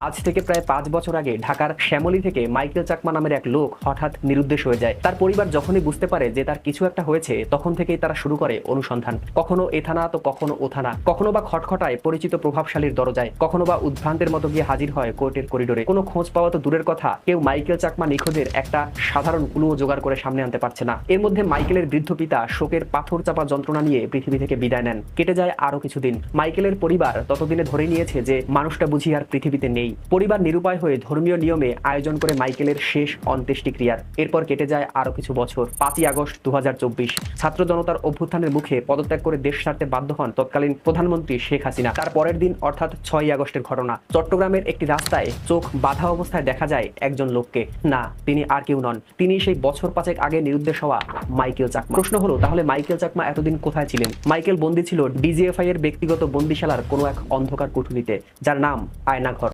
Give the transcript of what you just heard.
আজ থেকে প্রায় পাঁচ বছর আগে ঢাকার শ্যামলী থেকে মাইকেল চাকমা নামের এক লোক হঠাৎ নিরুদ্দেশ হয়ে যায়। তার পরিবার যখনই বুঝতে পারে যে তার কিছু একটা হয়েছে, তখন থেকেই তারা শুরু করে অনুসন্ধান। কখনো এ থানা তো কখনো ও থানা কখনো বা খটখটায় পরিচিত প্রভাবশালীর দরজায়। কখনো বা উদ্ভ্রান্তের মতো গিয়ে হাজির হয় কোর্টের করিডোরে। কোনো খোঁজ পাওয়া তো দূরের কথা। কেউ মাইকেল চাকমা নিখোঁজের একটা সাধারণ ক্লুও জোগাড় করে সামনে আনতে পারছে না। এর মধ্যে মাইকেলের বৃদ্ধ পিতা শোকের পাথর চাপা যন্ত্রণা নিয়ে পৃথিবী থেকে বিদায় নেন। কেটে যায় আরও কিছুদিন। মাইকেলের পরিবার ততদিনে ধরে নিয়েছে যে মানুষটা বুঝি আর পৃথিবীতে নেই। পরিবার নিরুপায় হয়ে ধর্মীয় নিয়মে আয়োজন করে মাইকেলের শেষ অন্ত্যেষ্টিক্রিয়ার। এরপর কেটে যায় আরও কিছু বছর। পাঁচই আগস্ট দু হাজার চব্বিশ। ছাত্র জনতার অভ্যুত্থানের মুখে পদত্যাগ করে দেশ ছাড়তে বাধ্য হন তৎকালীন প্রধানমন্ত্রী শেখ হাসিনা। তার পরের দিন, অর্থাৎ ছয়ই আগস্টের ঘটনা। চট্টগ্রামের একটি রাস্তায় চোখ বাধা অবস্থায় দেখা যায় একজন লোককে। না, তিনি আর কেউ নন। তিনি সেই বছর পাঁচেক আগে নিরুদ্দেশ হওয়া মাইকেল চাকমা। প্রশ্ন হলো, তাহলে মাইকেল চাকমা এতদিন কোথায় ছিলেন? মাইকেল বন্দী ছিল ডিজিএফআই এর ব্যক্তিগত বন্দিশালার কোনো এক অন্ধকার কুঠুরিতে, যার নাম আয়নাঘর।